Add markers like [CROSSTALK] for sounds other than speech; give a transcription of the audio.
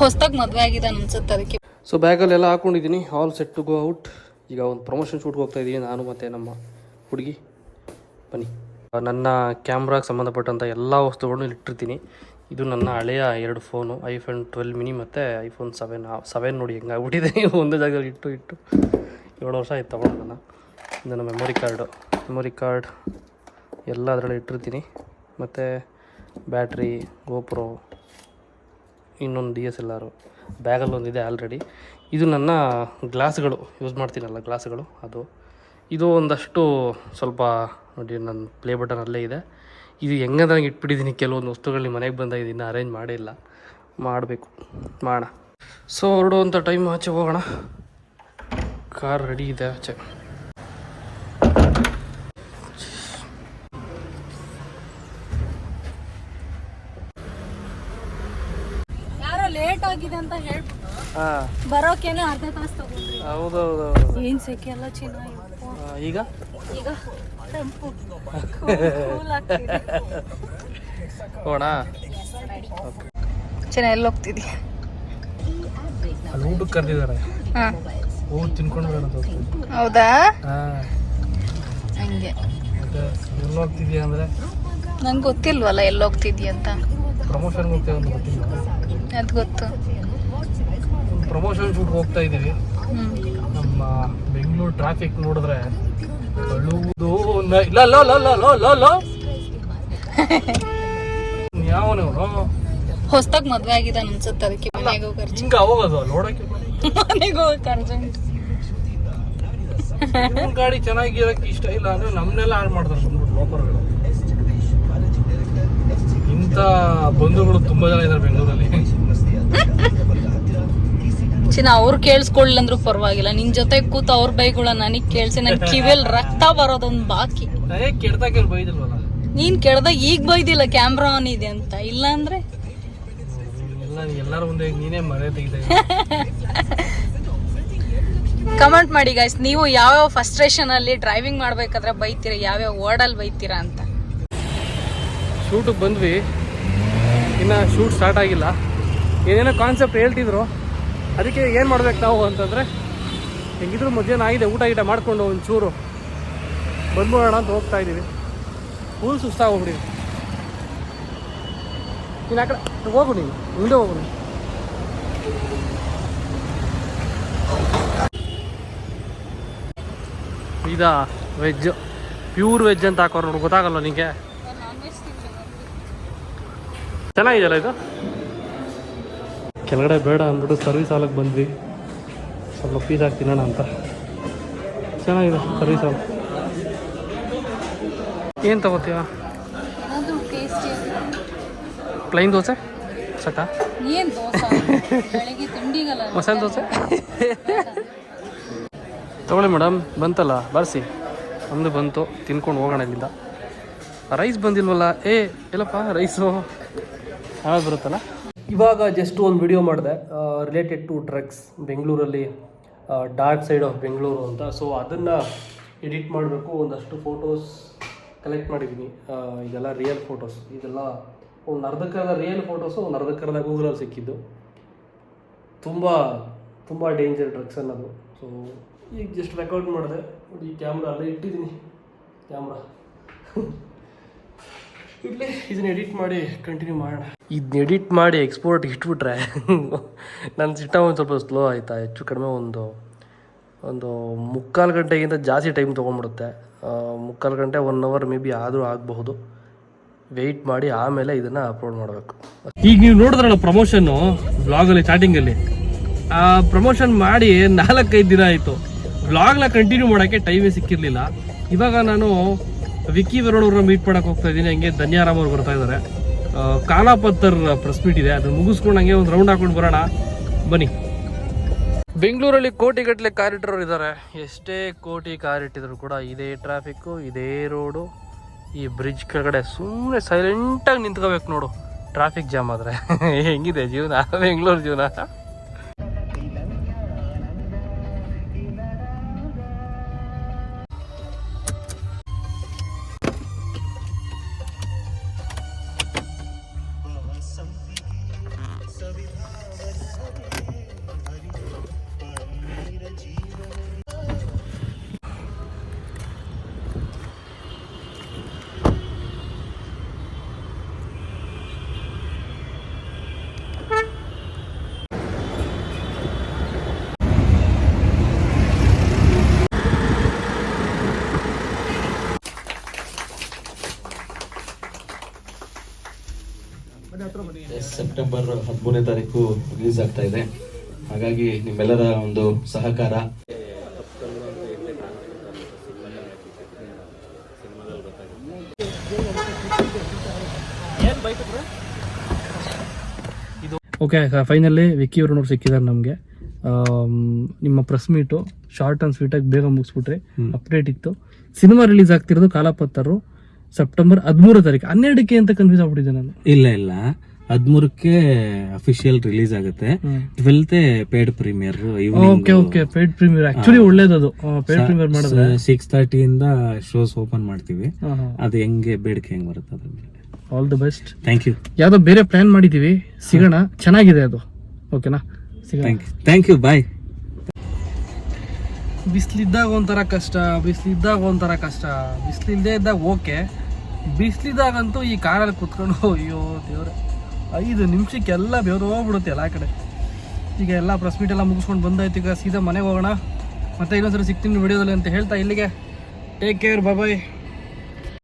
ಹೊಸ್ದಾಗ್ ಮದ್ವೆ ಆಗಿದೆ ಅನ್ಸುತ್ತೆ ಅದಕ್ಕೆ. ಸೊ ಬ್ಯಾಗಲ್ಲೆಲ್ಲ ಹಾಕೊಂಡಿದ್ದೀನಿ. All set to go out ಈಗ ಒಂದು ಪ್ರಮೋಷನ್ ಶೂಟ್ಗೆ ಹೋಗ್ತಾ ಇದ್ದೀನಿ ನಾನು ಮತ್ತು ನಮ್ಮ ಹುಡುಗಿ. ಬನ್ನಿ. ನನ್ನ ಕ್ಯಾಮ್ರಾಗೆ ಸಂಬಂಧಪಟ್ಟಂಥ ಎಲ್ಲ ವಸ್ತುಗಳನ್ನು ಇಲ್ಲಿ ಇಟ್ಟಿರ್ತೀನಿ. ಇದು ನನ್ನ ಹಳೆಯ ಎರಡು ಫೋನು ಐಫೋನ್ ಟ್ವೆಲ್ ಮಿನಿ ಮತ್ತು ಐಫೋನ್ ಸೆವೆನ್ ಸೆವೆನ್ ನೋಡಿ ಹೆಂಗಾಗ್ಬಿಟ್ಟಿದೆ [LAUGHS] ಒಂದೇ ಜಾಗದಲ್ಲಿ ಇಟ್ಟು ಇಟ್ಟು. ಏಳು ವರ್ಷ ಆಯ್ತು ತೊಗೊಂಡು ನನ್ನ. ಇದು ನನ್ನ ಮೆಮೊರಿ ಕಾರ್ಡು ಮೆಮೊರಿ ಕಾರ್ಡ್ ಎಲ್ಲ ಅದರಲ್ಲಿ ಇಟ್ಟಿರ್ತೀನಿ. ಮತ್ತು ಬ್ಯಾಟ್ರಿ, ಗೋಪ್ರೋ, ಇನ್ನೊಂದು ಡಿ ಎಸ್ ಎಲ್ ಆರು ಬ್ಯಾಗಲ್ಲೊಂದು ಒಂದಿದೆ ಆಲ್ರೆಡಿ. ಇದು ನನ್ನ ಗ್ಲಾಸ್ಗಳು. ಯೂಸ್ ಮಾಡ್ತೀನಲ್ಲ ಗ್ಲಾಸ್ಗಳು, ಅದು. ಇದು ಒಂದಷ್ಟು ಸ್ವಲ್ಪ ನೋಡಿ, ನನ್ನ ಪ್ಲೇ ಬಟನ್ ಅಲ್ಲೇ ಇದೆ. ಇದು ಹೆಂಗೆ ನನಗೆ ಇಟ್ಬಿಟ್ಟಿದ್ದೀನಿ ಕೆಲವೊಂದು ವಸ್ತುಗಳನ್ನ ಮನೆಗೆ ಬಂದಾಗ ಇದನ್ನು ಅರೇಂಜ್ ಮಾಡಿಲ್ಲ ಮಾಡಬೇಕು. ಮಾಡೋಣ. ಸೊ ಹೊರಡುವಂಥ ಟೈಮ್ ಆಚೆ ಹೋಗೋಣ. ಕಾರ್ ರೆಡಿ ಇದೆ ಆಚೆ. ಲೇಟ್ ಆಗಿದೆ ಅಂತ ಹೇಳ್ಬಿಟ್ಟು ಹಾಂ. ಬರೋಕೇನೆ ಅರ್ಧ ತಾಸು ತಗೊಂಡ್ರಿ. ಹೌದು ಏನ್ ಸೆಕೆ ಎಲ್ಲ ಚೆನ್ನಾಗಿ ಈಗ? ಈಗ ಟೆಂಪು ಕೂಲ್ ಆಗ್ತಿದೆ ಹೋಗೋಣ? ಚೆನ್ನಾಗಿ ಎಲ್ಲಿ ಹೋಗ್ತಿದ್ದಿ? ಅಲ್ಲಿ ಊಟಕ್ಕೆ ಕರೆದಿದ್ದಾರೆ. ಊಟ ತಿನ್ಕೊಂಡು ಬರೋಣ ಹೌದಾ? ಹಾಂ. ಹಂಗೆ. ಎಲ್ಲಿ ಹೋಗ್ತಿದ್ಯಾ ಅಂದ್ರೆ? ನಂಗೆ ಗೊತ್ತಿಲ್ವಲ್ಲ ಎಲ್ಲಿ ಹೋಗ್ತಿದ್ಯಾ ಅಂತ. ಪ್ರಮೋಷನ್ಗೆ ಹೋಗ್ತೇವೆ ಅಂತ ಗೊತ್ತಿಲ್ಲ. ಅದು ಗೊತ್ತು. ಪ್ರಮೋಷನ್ ಶೂಟ್ ಹೋಗ್ತಾ ಇದ್ದೀವಿ. ನಮ್ಮ ಬೆಂಗಳೂರು ಟ್ರಾಫಿಕ್ ನೋಡಿದ್ರೆ ಅಳುವುದು ಇಲ್ಲ ಲೋ ಲೋ ಲೋ ಲೋ ಲೋ ಲೋ ಯಾವನವನು ಹೊಸ್ದಾಗ್ ಮದ್ವೆ ಆಗಿದೆ ಅನ್ಸುತ್ತೆ ಅದಕ್ಕೆ ಮನೆಗೆ ಹೋಗಿ ಅರ್ಜೆಂಟ್ ಹಿಂಗ ಹೋಗೋದು ನೋಡಕ್ಕೆ? ಮನೆಗೆ ಹೋಗಕ್ಕೆ ಅರ್ಜೆಂಟ್ ಗಾಡಿ ಚೆನ್ನಾಗಿರಕ್ಕೆ ಇಷ್ಟ ಇಲ್ಲ ಅಂದ್ರೆ ನಮ್ನೆಲ್ಲ ಹಾಳು ಮಾಡ್ತಾರೆ ಬಂದ್ಬಿಟ್ಟು ಲೋಕರ್ಗಳು ಇಂಥ ಬಂಧುಗಳು ತುಂಬಾ ಜನ ಇದ್ದಾರೆ ಬೆಂಗಳೂರಲ್ಲಿ. ಚಿನ್ನ ಅವ್ರು ಕೇಳಿಸ್ಕೊಳ್ಳಿ ಅಂದ್ರೂ ಪರವಾಗಿಲ್ಲ. ನಿನ್ ಜೊತೆ ಕೂತ ಅವ್ರ ಬೈಗಳ ನನಗ್ ಕೇಳಿಸಿ ನನ್ ಕಿವಿಲ್ ರಕ್ತ ಬರೋದೊಂದ್ ಬಾಕಿ. ಬೈದಿಲ್ವಲ್ಲ? ನೀನ್ ಕೆಡ್ದಾಗ ಈಗ ಬೈದಿಲ್ಲ ಕ್ಯಾಮ್ರಾ ಆನ್ ಇದೆ ಅಂತ. ಇಲ್ಲ ಅಂದ್ರೆ? ಎಲ್ಲ ಎಲ್ಲರ ಮುಂದೆ ನೀನೇ ಮರೆ ಕಮೆಂಟ್ [LAUGHS] ಮಾಡಿ ಗೈಸ್ ನೀವು ಯಾವ್ಯಾವ ಫಸ್ಟ್ರೇಷನ್ ಅಲ್ಲಿ ಡ್ರೈವಿಂಗ್ ಮಾಡ್ಬೇಕಾದ್ರೆ ಬೈತೀರಾ ಯಾವ್ಯಾವ ವರ್ಡಲ್ಲಿ ಬೈತೀರಾ ಅಂತ? ಶೂಟಿಗೆ ಬಂದ್ವಿ. ಇನ್ನು ಶೂಟ್ ಸ್ಟಾರ್ಟ್ ಆಗಿಲ್ಲ. ಏನೇನೋ ಕಾನ್ಸೆಪ್ಟ್ ಹೇಳ್ತಿದ್ರು. ಅದಕ್ಕೆ ಏನು ಮಾಡ್ಬೇಕು ನಾವು ಅಂತಂದರೆ, ಹೆಂಗಿದ್ರು ಮಧ್ಯಾಹ್ನ ಆಗಿದೆ, ಊಟ ಗೀಟ ಮಾಡಿಕೊಂಡು ಒಂಚೂರು ಬಂದ್ಬಿಡೋಣ ಅಂತ ಹೋಗ್ತಾ ಇದ್ದೀವಿ ಫುಲ್ ಸುಸ್ತಾಗೋಗ್ಬಿಡಿ ನೀನು ಆ ಕಡೆ ಹೋಗು ಮುಂದೆ ಹೋಗು ನೀನು. ಇದಾ ವೆಜ್ ಪ್ಯೂರ್ ವೆಜ್ ಅಂತ ಹಾಕೋರು ನೋಡಿ ಗೊತ್ತಾಗಲ್ಲ ನಿಮಗೆ ಚೆನ್ನಾಗಿದೆಯಲ್ಲ ಇದು? ಕೆಳಗಡೆ ಬೇಡ ಅಂದ್ಬಿಟ್ಟು ಸರ್ವಿಸ್ ಹಾಲಕ್ಕೆ ಬಂದ್ವಿ. ಸ್ವಲ್ಪ ಪೀಸ್ ಹಾಕಿ ತಿನ್ನೋಣ ಅಂತ. ಚೆನ್ನಾಗಿದೆ ಸರ್ವಿಸ್ ಹಾಲ್. ಏನು ತಗೋತೀವ ಪ್ಲೈನ್ ದೋಸೆ? ಸಟ ಏನ್ ದೋಸೆ ಬೆಳಿಗ್ಗೆ ತಿಂಡಿಗಲ್ಲ ಮಸಾಲೆ ದೋಸೆ? ತಗೊಳ್ಳಿ ಮೇಡಮ್ ಬಂತಲ್ಲ ಬರ್ಸಿ. ನಮ್ಮದು ಬಂತು ತಿನ್ಕೊಂಡು ಹೋಗೋಣ ಇಲ್ಲಿಂದ. ರೈಸ್ ಬಂದಿಲ್ವಲ್ಲ? ಏ ಎಲ್ಲಪ್ಪ ರೈಸು ಆಮೇಲೆ ಬರುತ್ತಲ್ಲ? ಇವಾಗ ಜಸ್ಟ್ ಒಂದು ವಿಡಿಯೋ ಮಾಡಿದೆ ರಿಲೇಟೆಡ್ ಟು ಡ್ರಗ್ಸ್ ಬೆಂಗಳೂರಲ್ಲಿ ಡಾರ್ಕ್ ಸೈಡ್ ಆಫ್ ಬೆಂಗಳೂರು ಅಂತ. ಸೊ ಅದನ್ನು ಎಡಿಟ್ ಮಾಡಬೇಕು. ಒಂದಷ್ಟು ಫೋಟೋಸ್ ಕಲೆಕ್ಟ್ ಮಾಡಿದ್ದೀನಿ ಇದೆಲ್ಲ ರಿಯಲ್ ಫೋಟೋಸ್ ಇದೆಲ್ಲ ಒಂದು ಅರ್ಧಕ್ಕರ್ಧ ರಿಯಲ್ ಫೋಟೋಸು ಒಂದು ಅರ್ಧಕ್ಕರ್ಧ ಗೂಗಲಲ್ಲಿ ಸಿಕ್ಕಿದ್ದು. ತುಂಬ ತುಂಬ ಡೇಂಜರ್ ಡ್ರಗ್ಸ್ ಅನ್ನೋದು. ಸೊ ಈಗ ಜಸ್ಟ್ ರೆಕಾರ್ಡ್ ಮಾಡಿದೆ. ಈ ಕ್ಯಾಮ್ರಾ ಅಲ್ಲೇ ಇಟ್ಟಿದ್ದೀನಿ ಕ್ಯಾಮ್ರಾ [LAUGHS] ಇರಲಿ ಇದನ್ನ ಎಡಿಟ್ ಮಾಡಿ ಕಂಟಿನ್ಯೂ ಮಾಡೋಣ. ಇದನ್ನ ಎಡಿಟ್ ಮಾಡಿ ಎಕ್ಸ್ಪೋರ್ಟ್ ಇಟ್ಬಿಟ್ರೆ ನನ್ನ ಸಿಟ್ಟ ಒಂದು ಸ್ವಲ್ಪ ಸ್ಲೋ ಆಯಿತಾ, ಹೆಚ್ಚು ಕಡಿಮೆ ಒಂದು ಒಂದು ಮುಕ್ಕಾಲು ಗಂಟೆಗಿಂತ ಜಾಸ್ತಿ ಟೈಮ್ ತೊಗೊಂಡ್ಬಿಡುತ್ತೆ. ಮುಕ್ಕಾಲು ಗಂಟೆ ಒನ್ ಅವರ್ ಮೇ ಬಿ ಆದರೂ ಆಗಬಹುದು. ವೆಯ್ಟ್ ಮಾಡಿ ಆಮೇಲೆ ಇದನ್ನು ಅಪ್ಲೋಡ್ ಮಾಡಬೇಕು. ಈಗ ನೀವು ನೋಡಿದ್ರಲ್ಲ ಪ್ರಮೋಷನ್ನು ಬ್ಲಾಗಲ್ಲಿ ಸ್ಟಾರ್ಟಿಂಗಲ್ಲಿ ಆ ಪ್ರಮೋಷನ್ ಮಾಡಿ ನಾಲ್ಕೈದು ದಿನ ಆಯಿತು. ಬ್ಲಾಗ್ನ ಕಂಟಿನ್ಯೂ ಮಾಡೋಕ್ಕೆ ಟೈಮೇ ಸಿಕ್ಕಿರಲಿಲ್ಲ. ಇವಾಗ ನಾನು ವಿಕ್ಕಿ ವರುಣ್ ಅವ್ರನ್ನ ಮೀಟ್ ಮಾಡೋಕ್ಕೆ ಹೋಗ್ತಾ ಇದ್ದೀನಿ, ಹಂಗೆ ಧನ್ಯಾರಾಮ್ ಅವ್ರು ಬರ್ತಾ ಇದ್ದಾರೆ ಕಾಲಾಪತ್ತರ್ ಪ್ರೆಸ್ ಮೀಟ್ ಇದೆ. ಅದನ್ನ ಮುಗಿಸ್ಕೊಂಡು ಹಂಗೆ ಒಂದು ರೌಂಡ್ ಹಾಕೊಂಡು ಬರೋಣ. ಬನ್ನಿ. ಬೆಂಗಳೂರಲ್ಲಿ ಕೋಟಿಗಟ್ಟಲೆ ಕಾರ್ ಇಟ್ಟರೋರು ಇದ್ದಾರೆ ಎಷ್ಟೇ ಕೋಟಿ ಕಾರ್ ಇಟ್ಟಿದ್ರು ಕೂಡ ಇದೇ ಟ್ರಾಫಿಕ್ಕು ಇದೇ ರೋಡು ಈ ಬ್ರಿಡ್ಜ್ ಕೆಳಗಡೆ ಸುಮ್ಮನೆ ಸೈಲೆಂಟಾಗಿ ನಿಂತ್ಕೋಬೇಕು ನೋಡು. ಟ್ರಾಫಿಕ್ ಜಾಮ್ ಆದರೆ. ಹೆಂಗಿದೆ ಜೀವನ? ಬೆಂಗಳೂರು ಜೀವನ? ಸೆಪ್ಟೆಂಬರ್ ಹದಿಮೂರನೇ ತಾರೀಕು ರಿಲೀಸ್ ಆಗ್ತಾ ಇದೆ. ಹಾಗಾಗಿ ನಿಮ್ಮೆಲ್ಲರ ಒಂದು ಸಹಕಾರ. ಓಕೆ ಫೈನಲಿ ವಿಕ್ಕಿ ನೋಡಿ ಸಿಕ್ಕಿದ್ದಾರೆ ನಮಗೆ. ನಿಮ್ಮ ಪ್ರೆಸ್ ಮೀಟು ಶಾರ್ಟ್ ಆ್ಯಂಡ್ ಸ್ವೀಟಾಗಿ ಬೇಗ ಮುಗಿಸ್ಬಿಟ್ರಿ ಅಪ್ಡೇಟ್ ಇತ್ತು. ಸಿನಿಮಾ ರಿಲೀಸ್ ಆಗ್ತಿರೋದು ಕಾಲಪತ್ತರು. ಸೆಪ್ಟೆಂಬರ್ ಹದಿಮೂರು ತಾರೀಕು. ಹನ್ನೆರಡಕ್ಕೆ ಅಂತ ಕನ್ಫ್ಯೂಸ್ ಆಗ್ಬಿಟ್ಟಿದೆ ನಾನು. ಇಲ್ಲ ಇಲ್ಲ. ಹದಿಮೂರಕ್ಕೆ ಅಫಿಷಿಯಲ್ ರಿಲೀಸ್ ಆಗುತ್ತೆ. Twelfth paid premiere okay okay paid premiere actually ಒಳ್ಳೇದದು paid premiere ಮಾಡೋದು ಸಿಕ್ಸ್ ತರ್ಟಿಯಿಂದ ಶೋಸ್ ಓಪನ್ ಮಾಡ್ತೀವಿ. ಅದು ಹೆಂಗೆ ಬೇಡಿಕೆ ಹೆಂಗ್ ಬರುತ್ತೆ ಅದ್ರ ಮೇಲೆ. All the best thank you ಯಾವುದೋ ಬೇರೆ ಪ್ಲಾನ್ ಮಾಡಿದ್ದೀವಿ. ಸಿಗೋಣ. ಚೆನ್ನಾಗಿದೆ ಅದು. ಓಕೆನಾ ಸಿಗೋಣ. Thank you thank you bye ಬಿಸಿಲಿದ್ದಾಗ ಒಂಥರ ಕಷ್ಟ, ಬಿಸಿಲಿದ್ದಾಗ ಒಂಥರ ಕಷ್ಟ. ಬಿಸಿಲಿಲ್ಲದೆ ಇದ್ದಾಗ ಓಕೆ. ಬಿಸಿಲಿದ್ದಾಗಂತೂ ಈ ಕಾರಲ್ಲಿ ಕುತ್ಕೊಂಡು, ಅಯ್ಯೋ ದೇವ್ರೆ. ಐದು ನಿಮಿಷಕ್ಕೆಲ್ಲ ಬೆವರು ಹೋಗ್ಬಿಡುತ್ತೆ ಎಲ್ಲ ಕಡೆ. ಈಗ ಎಲ್ಲ ಪ್ರೆಸ್ ಮೀಟ್ ಎಲ್ಲ ಮುಗಿಸ್ಕೊಂಡು ಬಂದಾಯ್ತು, ಈಗ ಸೀದಾ ಮನೆಗೆ ಹೋಗೋಣ. ಮತ್ತೆ ಇನ್ನೊಂದ್ಸರಿ ಸಿಗ್ತೀನಿ ವಿಡಿಯೋದಲ್ಲಿ ಅಂತ ಹೇಳ್ತಾ ಇಲ್ಲಿಗೆ. Take care bye